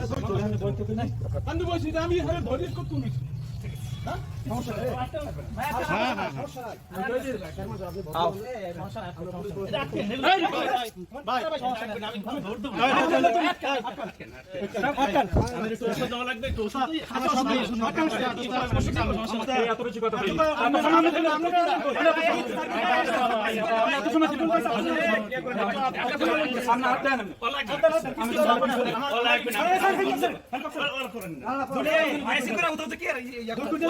बैठक नहीं अंधविश्वास ये है को तुम्हें আমি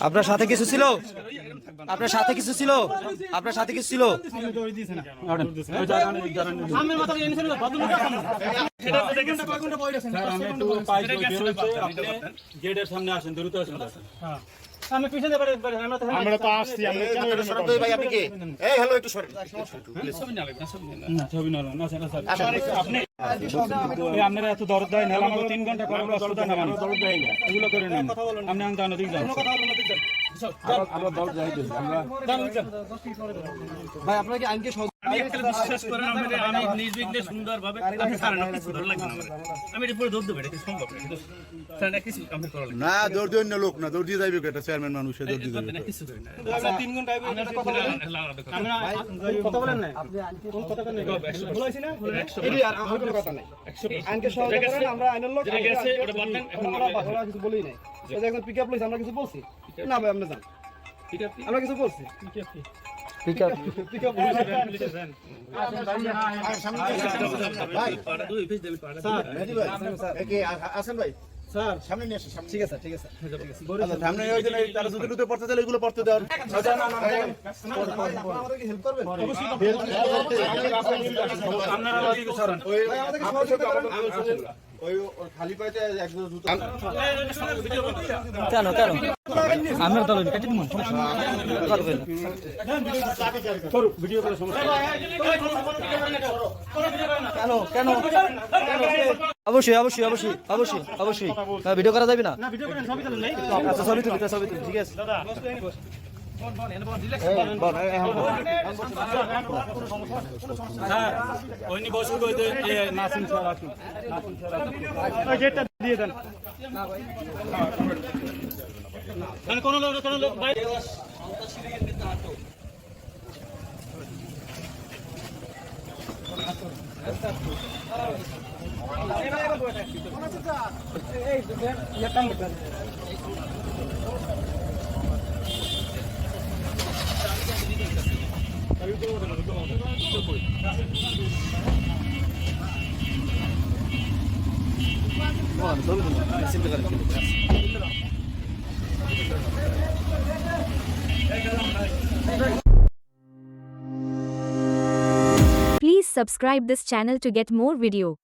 আপনার সাথে কিছু ছিল? আপনার সাথে কিছু ছিল? আপনার সাথে কিছু ছিল? গেটের সামনে আসেন, দ্রুত আসেন। আমি পিছনে বাড়ি আমরা তো আসছি আমরা কেন এরকম ভাই আপনি কে? এই হ্যালো একটু সরেন। না ছবি না না স্যার স্যার। আপনি আপনারা এত দরদ দেয় না ঘণ্টা করে অসুবিধা না মানে দরদ দেয় না। এগুলো করে নেন। আপনি আনতে আনো দিক যান। আমরা দরদ যাই আমরা ভাই আপনাকে আইনকে বিশ্বাস করেন আমি নির্বিঘ্নে সুন্দরভাবে আপনি ছাড়েন না, কিছু ধরে লাগবে না আমার। আমি এটা পুরো দৌড় দেবো এটা সম্ভব না কিন্তু স্যার না কিছু আপনি করা না। দৌড় দিয়ে অন্য লোক না দৌড় দিয়ে যাইবে এটা চেয়ারম্যান মানুষ দৌড় দিয়ে যাবে কিছু আমরা তিন ঘণ্টা আগে এটা কথা বলেন। আমরা কথা বলেন। না কোন কথা বলেন। বলাইছি না এটি আর আমার কথা নাই আইনকে সহযোগিতা করেন আমরা আইনের লোক ঠিক বাদ দেন, এখন আমরা আমরা কিছু বলি নাই। এই যে পিকআপ লইছে আমরা কিছু বলছি। না ভাই আপনি যান ঠিক আছে আমরা কিছু বলছি আসেন ভাই স্যার সামনে নিয়ে আসেন ঠিক আছে ঠিক আছে আচ্ছা, সামনে ওই জন্য তারা জুতো টুতো পড়তে দিলে এগুলো পড়তে দেওয়ার হেল্প করবেন আপনারা কেন কেন? আমার দল কেটে দিন ভিডিও করে কেন কেন? অবশ্যই অবশ্যই অবশ্যই অবশ্যই অবশ্যই। হ্যাঁ, ভিডিও করা যাবে না? না সবই চলেন নাই। আচ্ছা ছবি তুলি ছবি তুলি ঠিক আছে। দিয়ে দেন কোন লোক কোন লোক ভাই Please subscribe this channel to get more video.